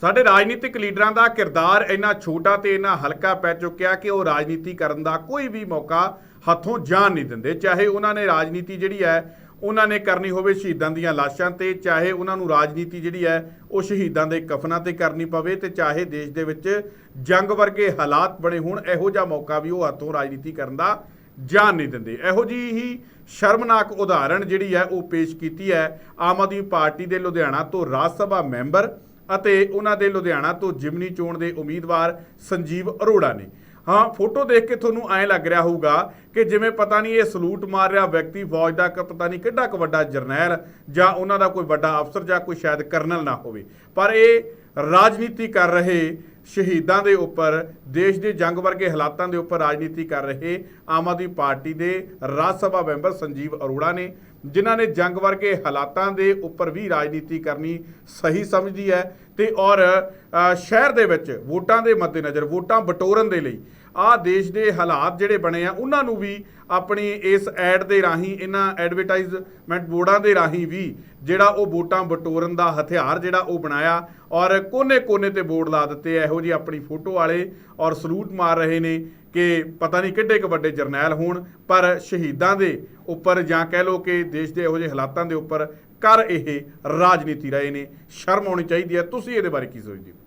ਸਾਡੇ ਰਾਜਨੀਤਿਕ ਲੀਡਰਾਂ ਦਾ ਕਿਰਦਾਰ ਇੰਨਾ ਛੋਟਾ ਤੇ ਇੰਨਾ ਹਲਕਾ ਪੈ ਚੁੱਕਿਆ ਕਿ ਉਹ ਰਾਜਨੀਤੀ ਕਰਨ ਦਾ ਕੋਈ ਵੀ ਮੌਕਾ ਹੱਥੋਂ ਜਾਣ ਨਹੀਂ ਦਿੰਦੇ। ਚਾਹੇ ਉਹਨਾਂ ਨੇ ਰਾਜਨੀਤੀ ਜਿਹੜੀ ਹੈ, ਉਹਨਾਂ ਨੇ ਕਰਨੀ ਹੋਵੇ ਸ਼ਹੀਦਾਂ ਦੀਆਂ ਲਾਸ਼ਾਂ ਤੇ, ਚਾਹੇ ਉਹਨਾਂ ਨੂੰ ਰਾਜਨੀਤੀ ਜਿਹੜੀ ਹੈ, ਉਹ ਸ਼ਹੀਦਾਂ ਦੇ ਕਫਨਾਂ ਤੇ ਕਰਨੀ ਪਵੇ ਤੇ ਚਾਹੇ ਦੇਸ਼ ਦੇ ਵਿੱਚ ਜੰਗ ਵਰਗੇ ਹਾਲਾਤ ਬਣੇ ਹੋਣ, ਇਹੋ ਜਿਹਾ ਮੌਕਾ ਵੀ ਉਹ ਹੱਥੋਂ ਰਾਜਨੀਤੀ ਕਰਨ ਦਾ ਜਾਣ ਨਹੀਂ ਦਿੰਦੇ। ਇਹੋ ਜੀ ਹੀ ਸ਼ਰਮਨਾਕ ਉਦਾਹਰਣ ਜਿਹੜੀ ਹੈ, ਉਹ ਪੇਸ਼ ਕੀਤੀ ਹੈ ਆਮ ਆਦਮੀ ਪਾਰਟੀ ਦੇ ਲੁਧਿਆਣਾ ਤੋਂ ਰਾਜ ਸਭਾ ਮੈਂਬਰ ਅਤੇ ਉਹਨਾਂ ਦੇ ਲੁਧਿਆਣਾ ਤੋਂ ਜਿਮਨੀ ਚੋਣ ਦੇ ਉਮੀਦਵਾਰ ਸੰਜੀਵ ਅਰੋੜਾ ਨੇ। ਹਾਂ, ਫੋਟੋ ਦੇਖ ਕੇ ਤੁਹਾਨੂੰ ਐਂ ਲੱਗ ਰਿਹਾ ਹੋਊਗਾ ਕਿ ਜਿਵੇਂ ਪਤਾ ਨਹੀਂ ਇਹ ਸਲੂਟ ਮਾਰ ਰਿਹਾ ਵਿਅਕਤੀ, ਫੌਜ ਦਾ ਕ- ਪਤਾ ਨਹੀਂ ਕਿੱਡਾ ਕੁ ਵੱਡਾ ਜਰਨੈਲ ਜਾਂ ਉਹਨਾਂ ਦਾ ਕੋਈ ਵੱਡਾ ਅਫਸਰ ਜਾਂ ਕੋਈ ਸ਼ਾਇਦ ਕਰਨਲ ਨਾ ਹੋਵੇ। ਪਰ ਇਹ ਰਾਜਨੀਤੀ ਕਰ ਰਹੇ ਸ਼ਹੀਦਾਂ ਦੇ ਉੱਪਰ, ਦੇਸ਼ ਦੇ ਜੰਗ ਵਰਗੇ ਹਾਲਾਤਾਂ ਦੇ ਉੱਪਰ ਰਾਜਨੀਤੀ ਕਰ ਰਹੇ ਆਮ ਆਦਮੀ ਪਾਰਟੀ ਦੇ ਰਾਜ ਸਭਾ ਮੈਂਬਰ ਸੰਜੀਵ ਅਰੋੜਾ ਨੇ, ਜਿਨ੍ਹਾਂ ਨੇ ਜੰਗ ਵਰਗੇ ਹਾਲਾਤਾਂ ਦੇ ਉੱਪਰ ਵੀ ਰਾਜਨੀਤੀ ਕਰਨੀ ਸਹੀ ਸਮਝਦੀ ਹੈ ਤੇ ਔਰ ਸ਼ਹਿਰ ਦੇ ਵਿੱਚ ਵੋਟਾਂ ਦੇ ਮੱਦੇਨਜ਼ਰ, ਵੋਟਾਂ ਬਟੋਰਨ ਦੇ ਲਈ ਆਹ ਦੇਸ਼ ਦੇ ਹਾਲਾਤ ਜਿਹੜੇ ਬਣੇ ਆ, ਉਹਨਾਂ ਨੂੰ ਵੀ ਆਪਣੀ ਇਸ ਐਡ ਦੇ ਰਾਹੀਂ, ਇਹਨਾਂ ਐਡਵਰਟਾਈਜ਼ਮੈਂਟ ਬੋਰਡਾਂ ਦੇ ਰਾਹੀਂ ਵੀ ਜਿਹੜਾ ਉਹ ਵੋਟਾਂ ਬਟੋਰਨ ਦਾ ਹਥਿਆਰ ਜਿਹੜਾ ਉਹ ਬਣਾਇਆ ਔਰ ਕੋਨੇ-ਕੋਨੇ ਤੇ ਬੋਰਡ ਲਾ ਦਿੱਤੇ ਇਹੋ ਜੀ ਆਪਣੀ ਫੋਟੋ ਵਾਲੇ ਔਰ ਸਲੂਟ ਮਾਰ ਰਹੇ ਨੇ ਕਿ ਪਤਾ ਨਹੀਂ ਕਿੱਡੇ ਕੁ ਵੱਡੇ ਜਰਨੈਲ ਹੋਣ, ਪਰ ਸ਼ਹੀਦਾਂ ਦੇ ਉੱਪਰ ਜਾਂ ਕਹਿ ਲਓ ਕਿ ਦੇਸ਼ ਦੇ ਇਹੋ ਜਿਹੇ ਹਾਲਾਤਾਂ ਦੇ ਉੱਪਰ ਕਰ ਇਹ ਰਾਜਨੀਤੀ ਰਹੇ ਨੇ। ਸ਼ਰਮ ਆਉਣੀ ਚਾਹੀਦੀ ਹੈ। ਤੁਸੀਂ ਇਹਦੇ ਬਾਰੇ ਕੀ ਸੋਚਦੇ ਹੋ?